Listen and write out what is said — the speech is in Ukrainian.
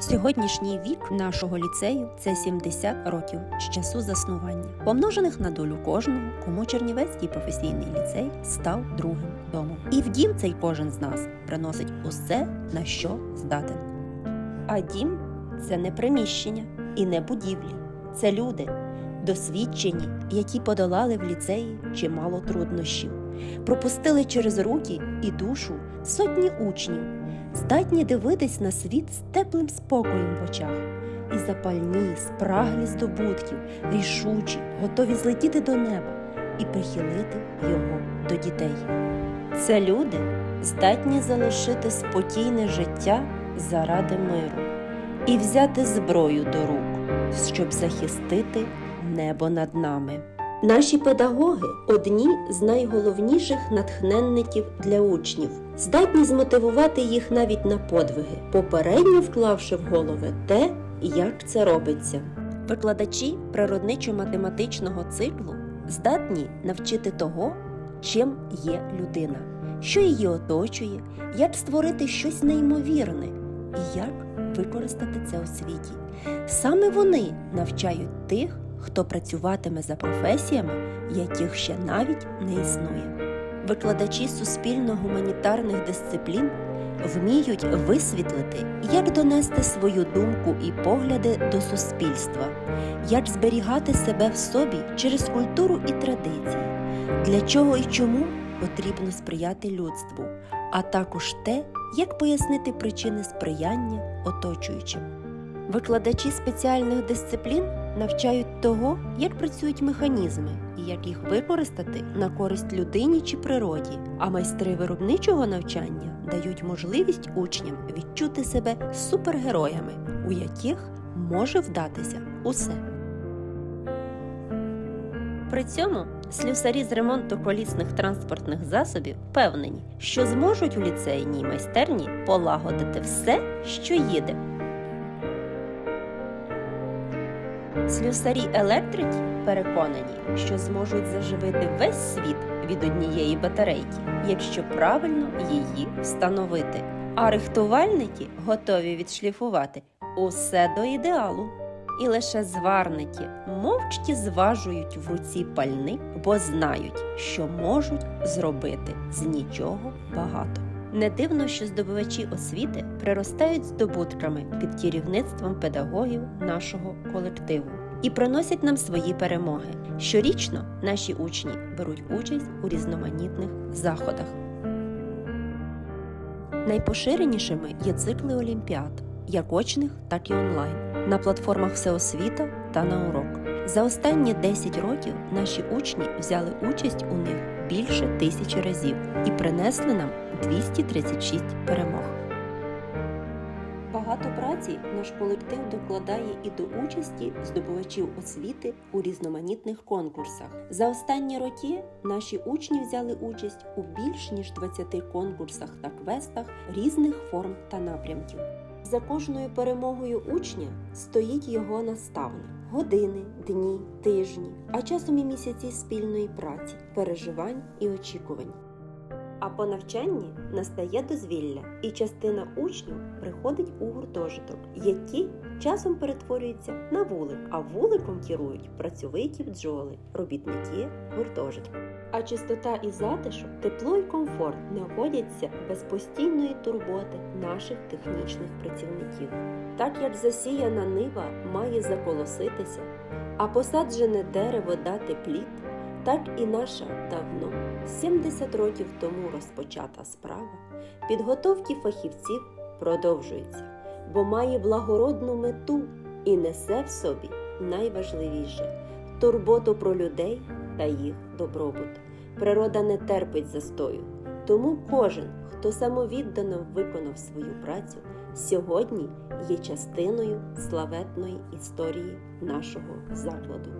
Сьогоднішній вік нашого ліцею це 70 років з часу заснування, помножених на долю кожного, кому Чернівецький професійний ліцей став другим домом. І в дім цей кожен з нас приносить усе, на що здатен. А дім це не приміщення і не будівлі, це люди, досвідчені, які подолали в ліцеї чимало труднощів, пропустили через руки і душу сотні учнів, здатні дивитись на світ з теплим спокоєм в очах, і запальні, спраглі здобутків, рішучі, готові злетіти до неба і прихилити його до дітей. Це люди, здатні залишити спокійне життя заради миру і взяти зброю до рук, щоб захистити небо над нами. Наші педагоги одні з найголовніших натхненників для учнів, здатні змотивувати їх навіть на подвиги, попередньо вклавши в голови те, як це робиться. Викладачі природничо-математичного циклу здатні навчити того, чим є людина, що її оточує, як створити щось неймовірне і як використати це у світі. Саме вони навчають тих, хто працюватиме за професіями, яких ще навіть не існує. Викладачі суспільно-гуманітарних дисциплін вміють висвітлити, як донести свою думку і погляди до суспільства, як зберігати себе в собі через культуру і традиції, для чого і чому потрібно сприяти людству, а також те, як пояснити причини сприяння оточуючим. Викладачі спеціальних дисциплін навчають того, як працюють механізми і як їх використати на користь людині чи природі. А майстри виробничого навчання дають можливість учням відчути себе супергероями, у яких може вдатися усе. При цьому слюсарі з ремонту колісних транспортних засобів впевнені, що зможуть у ліцейній майстерні полагодити все, що їде. Слюсарі електрики переконані, що зможуть заживити весь світ від однієї батарейки, якщо правильно її встановити. А рихтувальники готові відшліфувати усе до ідеалу. І лише зварники мовчки зважують в руці пальник, бо знають, що можуть зробити з нічого багато. Не дивно, що здобувачі освіти приростають здобутками під керівництвом педагогів нашого колективу і приносять нам свої перемоги. Щорічно наші учні беруть участь у різноманітних заходах. Найпоширенішими є цикли олімпіад, як очних, так і онлайн, на платформах Всеосвіта та на урок. За останні 10 років наші учні взяли участь у них більше тисячі разів і принесли нам 236 перемог. Багато праці наш колектив докладає і до участі здобувачів освіти у різноманітних конкурсах. За останні роки наші учні взяли участь у більш ніж 20 конкурсах та квестах різних форм та напрямків. За кожною перемогою учня стоїть його наставник. Години, дні, тижні, а часом і місяці спільної праці, переживань і очікувань. А по навчанні настає дозвілля, і частина учнів приходить у гуртожиток, який часом перетворюється на вулик, а вуликом керують працьовиті бджоли, робітники гуртожитку. А чистота і затишок, тепло і комфорт не обходяться без постійної турботи наших технічних працівників. Так як засіяна нива має заколоситися, а посаджене дерево дати плід, так і наша давно, 70 років тому розпочата справа підготовки фахівців продовжується, бо має благородну мету і несе в собі найважливіше турботу про людей та їх добробут. Природа не терпить застою, тому кожен, хто самовіддано виконав свою працю, сьогодні є частиною славетної історії нашого закладу.